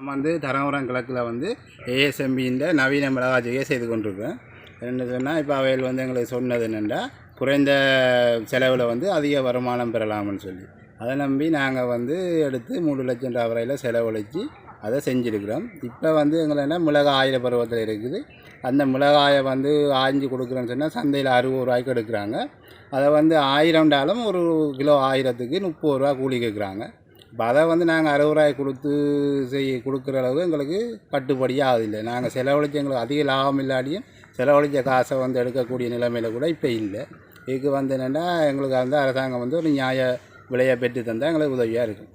நம்ம வந்து தரங்குறம் கிழக்கில் வந்து ஏஎஸ்எம்பின்ற நவீன மிளகாச்சியை செய்து கொண்டிருக்கோம் என்ன சொன்னால் இப்போ அவைகள் வந்து எங்களுக்கு சொன்னது என்னென்னா குறைந்த செலவில் வந்து அதிக வருமானம் பெறலாம்னு சொல்லி. அதை நம்பி நாங்கள் வந்து எடுத்து மூணு லட்சம் ரூபா வரையில் செலவழித்து அதை செஞ்சுருக்கிறோம். இப்போ வந்து எங்களை என்ன மிளகாய் ஆயிர பருவத்தில் இருக்குது. அந்த மிளகாயை வந்து ஆய்ஞ்சு கொடுக்குறேன்னு சொன்னால் சந்தையில் அறுபது ரூபாய்க்கு எடுக்கிறாங்க. அதை வந்து ஆயிரம்டாலும் ஒரு கிலோ ஆயிரத்துக்கு முப்பது ரூபா கூலி கேட்குறாங்க. இப்போ அதை வந்து நாங்கள் அறுபது ரூபாய் கொடுத்து செய் கொடுக்குற அளவு எங்களுக்கு கட்டுப்படியாக ஆகுதில்லை நாங்கள் செலவழிச்சு எங்களுக்கு அதிக லாபம் இல்லாட்டியும் செலவழித்த காசை வந்து எடுக்கக்கூடிய நிலைமையில் கூட இப்போ இல்லை. இதுக்கு வந்து என்னென்னா எங்களுக்கு வந்து அரசாங்கம் வந்து ஒரு நியாய விலையை பெற்று தந்தால் எங்களுக்கு உதவியாக இருக்கும்.